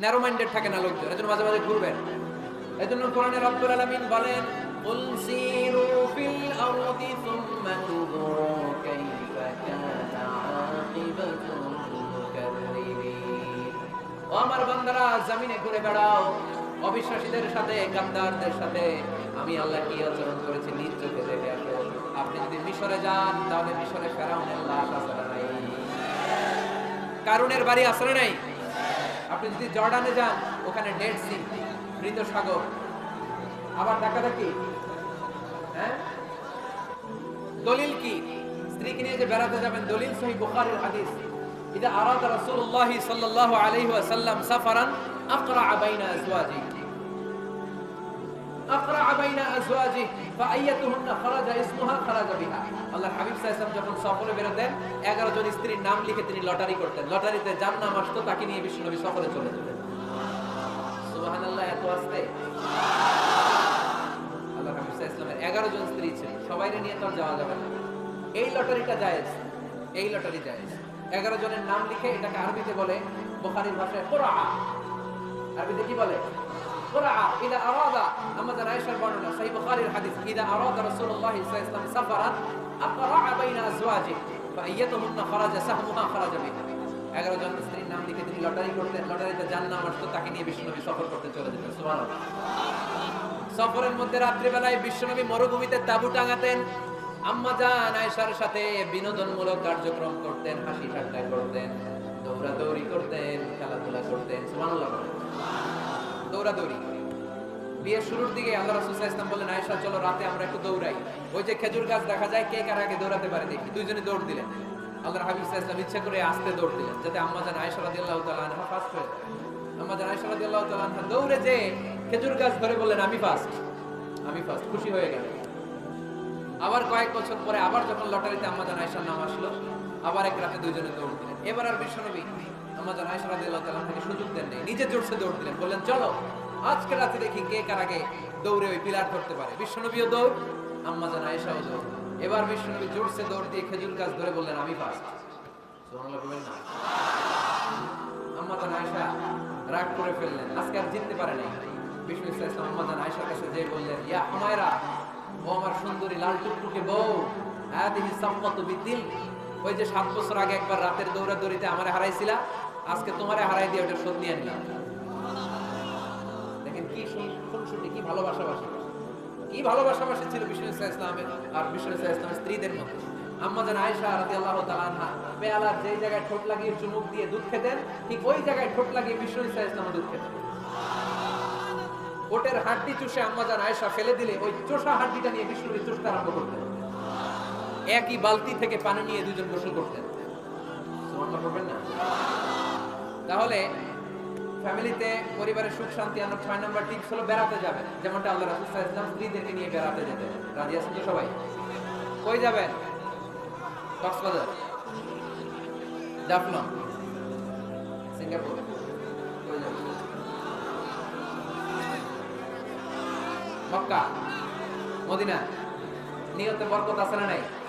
Narrow minded থাকে না লোকজন এজন্য মাঝে মাঝে ঘুরবেন এজন্য কোরআনে রব্বুল আলামিন বলেন قل سيروا في الأرض ثم انظروا كيف كان عاقبة المكذبين ও আমার বান্দারা জমিনে ঘুরে বেড়াও অবিশ্বাসীদের সাথে গাদ্দারদের সাথে আমি আল্লাহ কি আচরণ করেছি নিজ চোখে দেখে আসো আপনি যদি মিশরে যান তাহলে মিশরে ফেরাউনের লাশ আছে না নাই কারুনের বাড়ি আসলে নাই আপনি যদি জর্ডানে যান, ওখানে ডেড সি মৃত সাগর আবার দেখা দেখি হ্যাঁ? দলিল কি? স্ত্রীকে নিয়ে যে বেড়াতে যাবেন, দলিল সহি বুখারের হাদিস। আকরা বাইনা আজওয়াজিহি ফাআইয়াতুহুন্না খারাজা ইসমুহা খারাজা বিহা। আল্লাহর হাবিব সাল্লাল্লাহু যখন সফরে বেরোতেন 11 জন স্ত্রীর নাম লিখে তিনি লটারি করতেন। লটারিতে যার নাম আসতো তাকে নিয়ে বিশ্বনবী সফরে চলে যেতেন। সুবহানাল্লাহ, এত আস্তে? আল্লাহ হাবিব ইসলামের এগারো জন স্ত্রী ছিল। নিয়ে তো যাওয়া যাবে না। এই লটারিটা জায়েজ? এই লটারি জায়েজ। এগারো জনের নাম লিখে এটাকে আরবিতে বলে, বোখারির ভাষায় কোরআ। আরবিতে কি বলে? কোরআ ইদা আরাদা আমাদের আয়েশার বর্ণনা সহিহ বুখারীর হাদিস ইদা আরাদা রাসূলুল্লাহ সাল্লাল্লাহু আলাইহি ওয়াসাল্লাম সাফারান আকরা বাইনা আজওয়াজি ফাইয়াতুহুন্না খারাজা সাহমুহা খারাজা বিহা এগারো জন স্ত্রীর নাম লিখে তিনি লটারি করতেন লটারিতে যার নাম আসতো তাকে নিয়ে বিশ্বনবী সফর করতে চলে যেতেন। সুবহানাল্লাহ। সফরের মধ্যে রাত্রিবেলায় বিশ্বনবী মরুভূমিতে তাবু টাঙাতেন। আম্মা জান আয়েশার সাথে বিনোদনমূলক কার্যক্রম করতেন, হাসি ঠাট্টা করতেন, দৌড়াদৌড়ি করতেন, খেলাধুলা করতেন। সুবহানাল্লাহ। দৌড়াদৌড়ি। বিয়ের শুরুর দিকে আল্লাহ রাসূল সাল্লাল্লাহু আলাইহি ওয়াসাল্লাম বললেন, আয়েশা, চলো রাতে আমরা একটু দৌড়াই। ওই যে খেজুর গাছ দেখা যায়, কে কার আগে দৌড়াতে পারে দেখি। দুইজনে দৌড় দিলেন। আল্লাহর হাবিব ওয়াসাল্লাম ইচ্ছা করে আস্তে দৌড় দিলেন, যাতে আম্মা জান আয়েশা রাদিয়াল্লাহু তাআলা আনহা ফার্স্ট হয়ে আম্মা জান আয়েশা রাদিয়াল্লাহু তাআলা আনহা দৌড়ে যে খেজুর গাছ ধরে বললেন, আমি ফার্স্ট আমি ফার্স্ট খুশি হয়ে গেল আবার কয়েক বছর পরে আবার যখন লটারিতে আম্মাজান আয়েশার নাম আসলো আবার এক রাতে দুইজনে দৌড় দিলেন। এবার আর বিশ্বনবী আম্মাজান আয়েশা রাদিয়াল্লাহু তাআলা থেকে সুযোগ দেন নাই নিজে জোরসে দৌড় দিলেন। বললেন, চলো, আজকে রাতে দেখি কে কার আগে দৌড়ে ওই পিলার ধরতে পারে। বিশ্বনবীও দৌড়, আম্মাজান আয়েশাও দৌড়। এবার বিশ্বনবী জোরসে দৌড় দিয়ে খেজুর গাছ ধরে বললেন, আমি ও আমার সুন্দরী লাল টুকটুকে বউ, হাদিহি সাফকাতু বিদিল। ওই যে সাত বছর আগে একবার রাতের দৌড়াদৌড়িতে আমারে হারাইছিলা, আজকে তোমারে হারাই দিয়ে ওটা শোধ নিয়ে নিলাম। দেখেন কি শুনশুনি কি ভালোবাসা বাসা। কি ভালোবাসা বাসা ছিল বিষ্ণু ইসলামের আর বিষ্ণু ইসলামের স্ত্রীদের মধ্যে। আম্মাজান আয়েশা রাদিয়াল্লাহু তাআলা আনহা পেয়ালার যেই জায়গায় ঠোঁট লাগিয়ে চুমুক দিয়ে দুধ খেতেন, ঠিক ওই জায়গায় ঠোঁট লাগিয়ে বিষ্ণু ইসলাম দুধ খেতেন। ওটের হাড্ডি চুষে আম্মাজান আয়েশা ফেলে দিলে ওই চোষা হাড্ডিটা নিয়ে বিষ্ণু চুষতে আরম্ভ করতেন। একই বালতি থেকে পানি নিয়ে দুজন গোসল করতেন। করবেন না? তাহলে ফ্যামিলিতে পরিবারের সুখ শান্তি আনার ছয় নম্বর টিপস হলো বেড়াতে যাবেন। যেমনটা আল্লাহ রাসূল ওয়াসাল্লাম স্ত্রীদেরকে নিয়ে বেড়াতে যেতেন। রাজি আছেন তো সবাই? কই যাবেন? Cox's Bazar? Jaflong? Singapore? Mecca? Medina? নিয়তে বরকত আছে না নাই?